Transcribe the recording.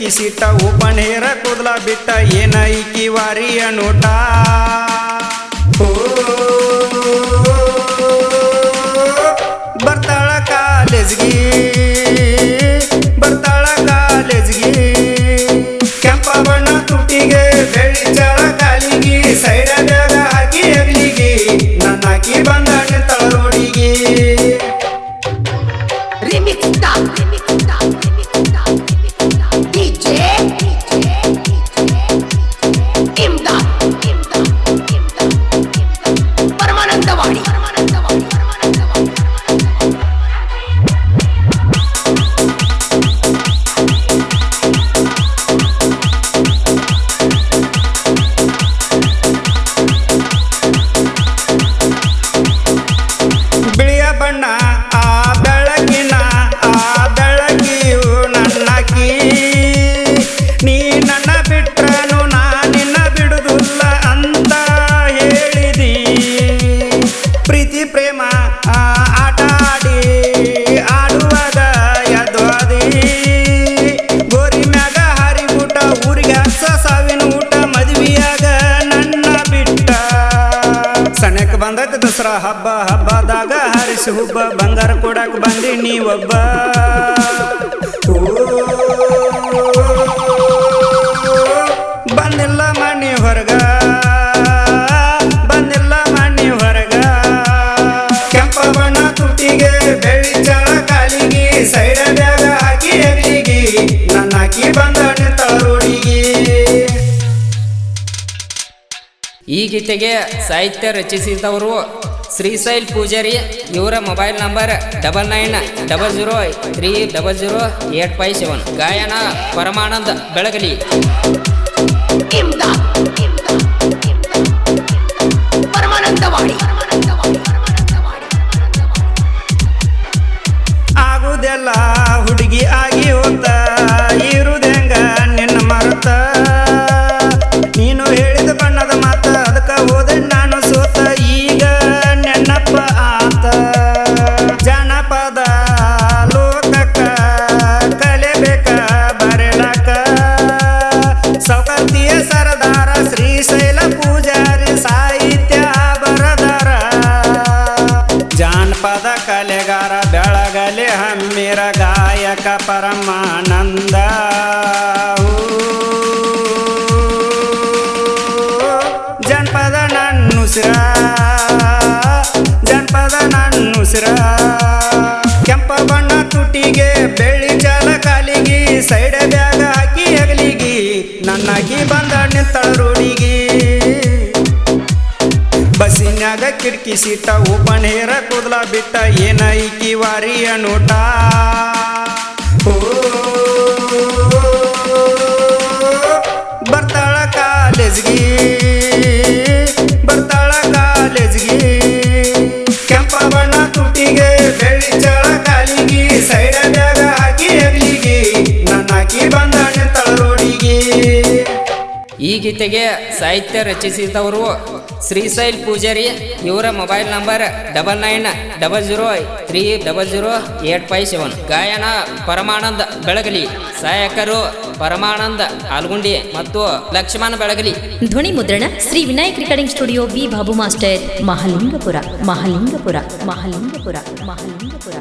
ಬಸ್ಸಿನ್ಯಾಗ ಸಿಟ್ಟ seat open ಹೇರ ಕೂದಲ ಬಿಟ್ಟ ಏನ ಈಕಿ ವಾರಿಯ ನೋಟ? ಬರ್ತಾಳ ಕಾಲೇಜ್ಗಿ ದಸರಾ ಹಬ್ಬ, ಹಬ್ಬದಾಗ ಹರಿಸಿ ಹುಬ್ಬ, ಬಂಗಾರ ಕೊಡಕ್ ಬಂದಿ ನೀವೊಬ್ಬ. ಬಂದಿಲ್ಲ ಮಣ್ಣಿ ಹೊರಗ, ಬಂದಿಲ್ಲ ಮಣ್ಣಿ ಹೊರಗ. ಕೆಂಪ ಬಣ್ಣ ತುಟಿಗೆ ಬೆಳ್ಳಿ ಚಳ ಕಾಲಿಗೆ ಸೈಡ ಬ್ಯಾಗ ಹಾಕಿ ಎಲ್ಲಿಗೆ ನನ್ನ ಹಾಕಿ ಬಂದ ತರೋಡಿಗೆ ರೋಡಿಗಿ ಈ ಗೀತೆಗೆ ಸಾಹಿತ್ಯ ರಚಿಸಿದವರು ಶ್ರೀಶೈಲ್ ಪೂಜಾರಿ, ಇವರ mobile number double nine double zero three double zero eight five seven. ಗಾಯನ ಪರಮಾನಂದ ಬೆಳಗಲಿ. ಆಗುದೆಲ್ಲ ಹುಡುಗಿ ಆಗಿ ಗಾಯಕ ಪರಮಾನಂದ. ಜನಪದ ನನ್ನುಸಿರ ಜನಪದ ನನ್ನುಸಿರ ಕೆಂಪ ಬಣ್ಣ ತುಟಿಗೆ ಬೆಳ್ಳಿ ಜಾಲ ಕಾಲಿಗಿ, ಸೈಡ ಬ್ಯಾಗ ಹಾಕಿ ಅಗಲಿಗಿ ನನ್ನಾಗಿ ಬಂದ ನಿಂತಳ ರೋಡಿಗಿ ಬಸ್ಸಿನ್ಯಾಗ ಕಿಟಕಿ ಸಿಟ್ಟ ಓಪನ್ ಹೇರ ಕೂದಲ ಬಿಟ್ಟ ಏನೈಕಿ ವಾರಿಯ ನೋಟ. ಈ ಗೀತೆಗೆ ಸಾಹಿತ್ಯ ರಚಿಸಿದವರು ಶ್ರೀಶೈಲ್ ಪೂಜಾರಿ. ಇವರ mobile number double nine double zero three double zero eight five seven. ಗಾಯನ ಪರಮಾನಂದ ಬೆಳಗಲಿ ಸಹಾಯಕರು ಪರಮಾನಂದ ಆಲ್ಗುಂಡಿ ಮತ್ತು ಲಕ್ಷ್ಮಣ ಬೆಳಗಲಿ. ಧ್ವನಿ ಮುದ್ರಣ Shri Vinayak recording studio B Babu master Mahalingapur, Mahalingapur Mahalingapur, Mahalingapur.